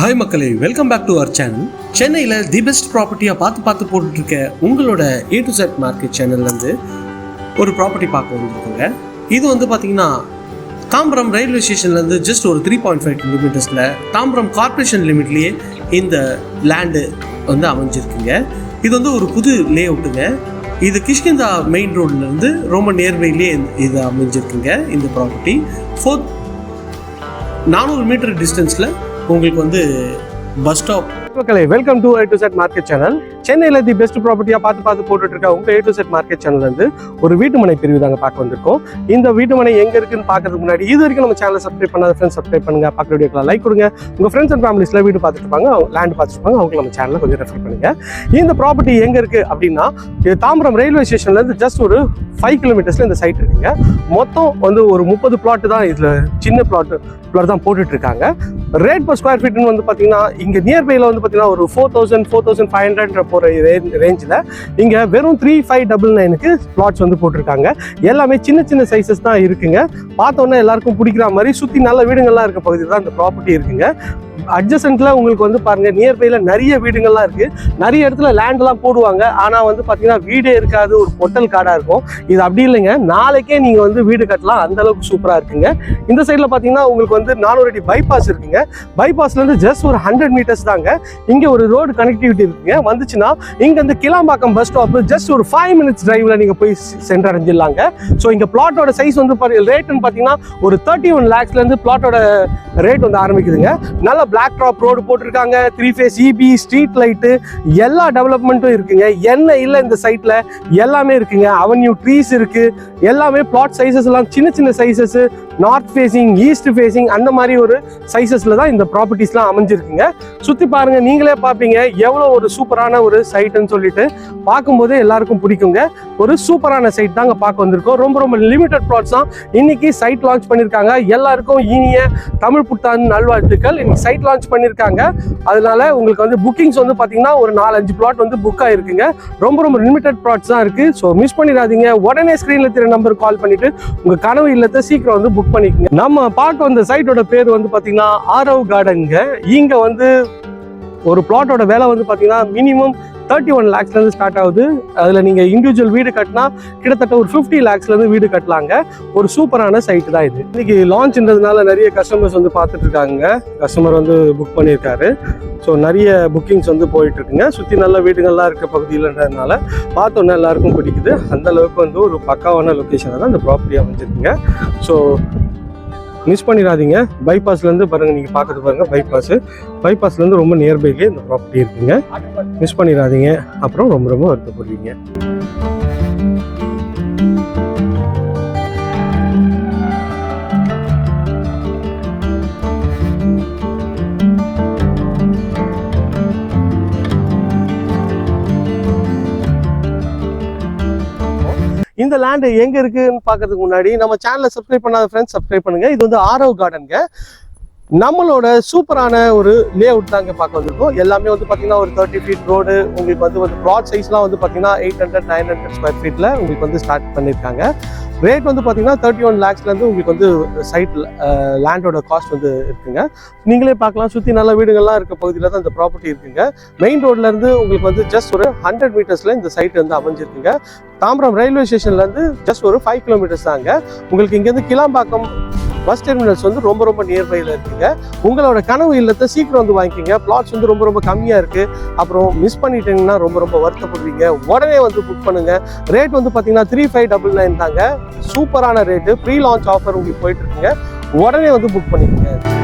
Hi மக்களே. Welcome back to our channel சென்னையில் the best ப்ராப்பர்ட்டியாக பார்த்து பார்த்து போட்டுட்ருக்க உங்களோட ஏ டு செட் மார்க்கெட் சேனல்லேருந்து ஒரு ப்ராப்பர்ட்டி பார்க்க வந்துருக்குங்க. இது வந்து பார்த்தீங்கன்னா தாம்பரம் ரயில்வே ஸ்டேஷன்லேருந்து ஜஸ்ட் ஒரு த்ரீ பாயிண்ட் ஃபைவ் கிலோமீட்டர்ஸில் தாம்பரம் கார்ப்பரேஷன் லிமிட்லேயே இந்த லேண்டு வந்து அமைஞ்சிருக்குங்க. இது வந்து ஒரு புது லே அவுட்டுங்க இது கிஷ்கிந்தா மெயின் ரோட்லேருந்து ரொம்ப நேர்மையிலே இது அமைஞ்சிருக்குங்க இந்த ப்ராப்பர்ட்டி ஃபோர்த் நானூறு மீட்டர் டிஸ்டன்ஸில் உங்களுக்கு வந்து பஸ் ஸ்டாப் மக்களே welcome to A to Z market channel சென்னையில் தி பெஸ்ட் ப்ராப்பர்ட்டியாக பார்த்து பார்த்து போட்டுட்டு இருக்க உங்கள் A to Z market channel வந்து ஒரு வீட்டுமனை பிரிவு தாங்க பார்க்க வந்திருக்கோம். இந்த வீட்டுமனை எங்கே இருக்குன்னு பார்க்கறதுக்கு முன்னாடி இது வரைக்கும் நம்ம சேனலை சப்ஸ்கிரைப் பண்ணாத ஃப்ரெண்ட்ஸ் சப்ஸ்கிரைப் பண்ணுங்க. பக்கத்து வீடியோக்கெல்லாம் லைக் கொடுங்க. உங்கள் ஃப்ரெண்ட்ஸ் அண்ட் ஃபேமிலிஸில் வீடு பார்த்துட்டு இருப்பாங்க. லேண்ட் பார்த்துட்டு இருப்பாங்க. அவங்க நம்ம சேனலில் கொஞ்சம் ரெஃபர் பண்ணுங்க. இந்த ப்ராப்பர்ட்டி எங்கே இருக்குது அப்படின்னா இது தாம்பரம் ரயில்வே ஸ்டேஷன்லேருந்து ஜஸ்ட் ஒரு ஃபைவ் கிலோமீட்டர்ஸில் இந்த சைட் இருக்குங்க. மொத்தம் வந்து ஒரு முப்பது பிளாட்டு தான் இதில் சின்ன பிளாட் பிளாட் தான் போட்டுட்ருக்காங்க. ரேட் பர் ஸ்கொயர் ஃபீட்னு வந்து பார்த்தீங்கன்னா இங்கே நியர்பையில் வந்து பார்த்தீங்கன்னா ஒரு four thousand four thousand five hundred போகிற ரேஞ்சில் இங்கே வெறும் த்ரீ ஃபைவ் டபுள் நைனுக்கு பிளாட்ஸ் வந்து போட்டிருக்காங்க. எல்லாமே சின்ன சின்ன சைஸஸ் தான் இருக்குங்க. பார்த்தோன்னே எல்லாருக்கும் பிடிக்கிற மாதிரி சுற்றி நல்ல வீடுங்கள்லாம் இருக்க பகுதியில் தான் இந்த ப்ராப்பர்ட்டி இருக்குங்க. அட்ஜசன்ட்ல உங்களுக்கு வந்து பாருங்க நியர்பைல நிறைய வீடுகள்லாம் இருக்கு. நிறைய இடத்துல லேண்ட்லாம் போடுவாங்க. ஆனா வந்து பாத்தீங்கன்னா வீடே இருக்காது ஒரு பொட்டல் காடா இருக்கும். இது அப்படி இல்லைங்க. நாளைக்கே நீங்க வந்து வீடு கட்டலாம். அந்த அளவுக்கு சூப்பரா இருக்குங்க. இந்த சைட்ல பாத்தீங்கன்னா உங்களுக்கு வந்து நானூறு அடி பைபாஸ் இருக்குங்க. பைபாஸ்ல இருந்து ஜஸ்ட் ஒரு ஹண்ட்ரட் மீட்டர்ஸ் தாங்க. இங்க ஒரு ரோடு கனெக்டிவிட்டி இருக்குங்க. வந்துச்சுன்னா இங்க இருந்து கிளாம்பாக்கம் பஸ் ஸ்டாப் ஜஸ்ட் ஒரு ஃபைவ் மினிட்ஸ் டிரைவ்ல நீங்க போய் சென்றடைஞ்சிடலாங்க. ஸோ இங்க பிளாட்டோட சைஸ் வந்து ரேட்னு பாத்தீங்கன்னா ஒரு தேர்ட்டி ஒன் லேக்ஸ்ல இருந்து பிளாட்டோட ரேட் வந்து ஆரம்பிக்குதுங்க. நல்ல பிளாக் ட்ராப் ரோடு போட்டிருக்காங்க. Three phase EB street light எல்லா டெவலப்மெண்ட்டும் இருக்குங்க. என்ன இல்லை இந்த சைட்டில் எல்லாமே இருக்குங்க. அவென்யூ ட்ரீஸ் இருக்குது எல்லாமே பிளாட் சைஸஸ் எல்லாம் சின்ன சின்ன sizes north facing east facing அந்த மாதிரி ஒரு சைஸஸில் தான் இந்த ப்ராப்பர்ட்டிஸ்லாம் அமைஞ்சிருக்குங்க. சுற்றி பாருங்கள் நீங்களே பார்ப்பீங்க எவ்வளோ ஒரு சூப்பரான ஒரு சைட்டுன்னு சொல்லிட்டு பார்க்கும்போது எல்லாருக்கும் பிடிக்குங்க. ஒரு சூப்பரான சைட் தாங்க பார்க்க வந்திருக்கோம். ரொம்ப ரொம்ப லிமிடெட் ப்ளாட்ஸ் தான். இன்னைக்கு சைட் லான்ச் பண்ணியிருக்காங்க எல்லாருக்கும் இனிய தமிழ் புத்தாண்டு நல்வாழ்த்துக்கள். இன்னைக்கு சைட் லான்ச் பண்ணியிருக்காங்க அதனால உங்களுக்கு வந்து புக்கிங்ஸ் வந்து பார்த்தீங்கன்னா ஒரு நாலஞ்சு பிளாட் வந்து புக் ஆயிருக்குங்க. ரொம்ப ரொம்ப லிமிடெட் ப்ளாட்ஸ் தான் இருக்குது ஸோ மிஸ் பண்ணிடாதீங்க. உடனே ஸ்க்ரீனில் திரு நம்பர் கால் பண்ணிட்டு உங்கள் கனவு இல்லத்தை சீக்கிரம் வந்து புக் பண்ணிக்கோங்க. நம்ம பார்க்க வந்த சைட்டோட பேர் வந்து பார்த்தீங்கன்னா ஆரவ் கார்டனுங்க இங்க வந்து ஒரு பிளாட்டோட விலை வந்து பார்த்தீங்கன்னா மினிமம் தேர்ட்டி ஒன் லேக்ஸ்லேருந்து ஸ்டார்ட் ஆகுது. அதில் நீங்கள் இண்டிவிஜுவல் வீடு கட்டினா கிட்டத்தட்ட ஒரு ஃபிஃப்டி லேக்ஸ்லேருந்து வீடு கட்டலாங்க. ஒரு சூப்பரான சைட்டு தான் இது. இன்னைக்கு லான்ச்ன்றதுனால நிறைய கஸ்டமர்ஸ் வந்து பார்த்துட்டு இருக்காங்க கஸ்டமர் வந்து புக் பண்ணியிருக்காரு. ஸோ நிறைய புக்கிங்ஸ் வந்து போயிட்டு இருக்குங்க சுற்றி நல்ல வீடுகள்லாம் இருக்க பகுதியில்ன்றதுனால பார்த்தோன்னே எல்லாருக்கும் பிடிக்குது. அந்த அளவுக்கு வந்து ஒரு பக்காவான லொக்கேஷனில் தான் இந்த ப்ராப்பர்ட்டி அமைஞ்சிருக்குங்க. ஸோ மிஸ் பண்ணிடாதீங்க. பைபாஸ்லேருந்து பாருங்கள் நீங்கள் பார்க்குறது பாருங்கள் பைபாஸ் பைபாஸ்லேருந்து ரொம்ப நியர்பைலேயே இந்த ப்ராப்பர்ட்டி இருக்குங்க. மிஸ் பண்ணிடாதீங்க. அப்புறம் ரொம்ப ரொம்ப வருத்தப்படுவீங்க. இந்த லேண்டு எங்க இருக்குன்னு பார்க்கறதுக்கு முன்னாடி நம்ம சேனலை சப்ஸ்கிரைப் பண்ணாத ஃப்ரெண்ட்ஸ் சப்ஸ்கிரைப் பண்ணுங்க. இது வந்து ஆரவ் கார்டனுங்க நம்மளோட சூப்பரான ஒரு லே அவுட் தாங்க பார்க்க வந்திருக்கோம். எல்லாமே வந்து பார்த்தீங்கன்னா ஒரு தேர்ட்டி ஃபீட் ரோடு உங்களுக்கு வந்து வந்து ப்ளாட் சைஸ்லாம் வந்து பார்த்தீங்கன்னா eight hundred nine hundred square ஃபீட்டில் உங்களுக்கு வந்து ஸ்டார்ட் பண்ணியிருக்காங்க ரேட் வந்து பார்த்தீங்கன்னா தேர்ட்டி ஒன் லேக்ஸ்லேருந்து உங்களுக்கு வந்து சைட் லேண்டோட காஸ்ட் வந்து இருக்குங்க. நீங்களே பார்க்கலாம். சுற்றி நல்ல வீடுகள்லாம் இருக்க பகுதியில் தான் இந்த ப்ராப்பர்ட்டி இருக்குங்க. மெயின் ரோட்லேருந்து உங்களுக்கு வந்து ஜஸ்ட் ஒரு ஹண்ட்ரட் மீட்டர்ஸில் இந்த சைட் வந்து அமைஞ்சிருக்குங்க. தாம்பரம் ரயில்வே ஸ்டேஷன்லேருந்து ஜஸ்ட் ஒரு ஃபைவ் கிலோமீட்டர்ஸ் தாங்க. உங்களுக்கு இங்கேருந்து கிளாம்பாக்கம் பஸ் டெர்மினல்ஸ் வந்து ரொம்ப ரொம்ப நியர்பையில் இருக்குங்க. உங்களோட கனவு இல்லத்தை சீக்கிரம் வந்து வாங்கிக்கிங்க. பிளாட்ஸ் வந்து ரொம்ப ரொம்ப கம்மியாக இருக்குது அப்புறம் மிஸ் பண்ணிட்டீங்கன்னா ரொம்ப ரொம்ப வருத்தப்படுவீங்க. உடனே வந்து புக் பண்ணுங்கள் ரேட் வந்து பார்த்தீங்கன்னா த்ரீ ஃபைவ் டபுள் நைன் தாங்க. சூப்பரான ரேட்டு ப்ரீ லான்ச் ஆஃபர் உங்களுக்கு போயிட்டு இருக்குங்க. உடனே வந்து புக் பண்ணிக்கோங்க.